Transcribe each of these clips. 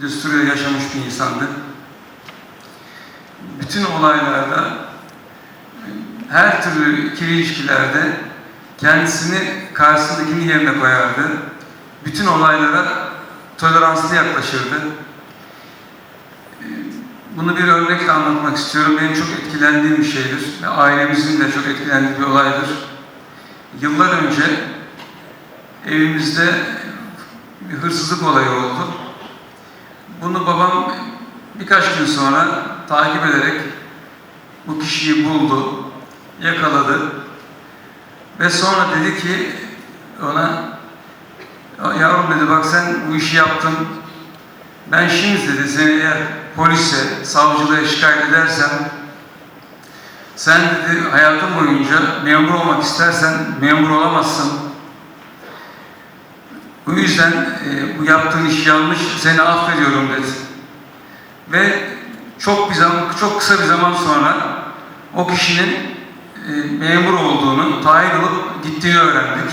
düsturuyla yaşamış bir insandı. Bütün olaylarda, her türlü ikili ilişkilerde kendisini karşısındakinin yerine koyardı. Bütün olaylara toleranslı yaklaşırdı. Bunu bir örnekle anlatmak istiyorum. Benim çok etkilendiğim bir şeydir. Ve ailemizin de çok etkilendiği bir olaydır. Yıllar önce evimizde bir hırsızlık olayı oldu. Bunu babam birkaç gün sonra takip ederek bu kişiyi buldu, yakaladı ve sonra dedi ki ona yavrum dedi bak sen bu işi yaptın ben şimdi dedi seni eğer polise, savcılığa şikayet edersem sen dedi hayatın boyunca memur olmak istersen memur olamazsın. Bu yüzden e, bu yaptığın iş yanlış, seni affediyorum dedi. Ve çok bir zaman, çok kısa bir zaman sonra o kişinin e, memur olduğunu, tayin olup gittiğini öğrendik.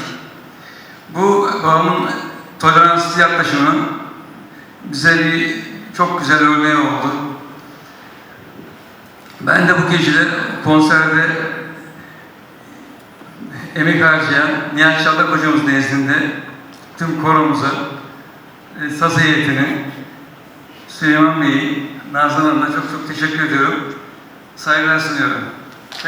Bu babamın toleranslı yaklaşımının bize bir çok güzel örneği oldu. Ben de bu gecede konserde emek harcayan Nihat Şallak hocamız nezdinde tüm koromuza, e, saz heyetine, Süleyman Bey'i, Nazan Hanım'a çok çok teşekkür ediyorum. Saygılar sunuyorum.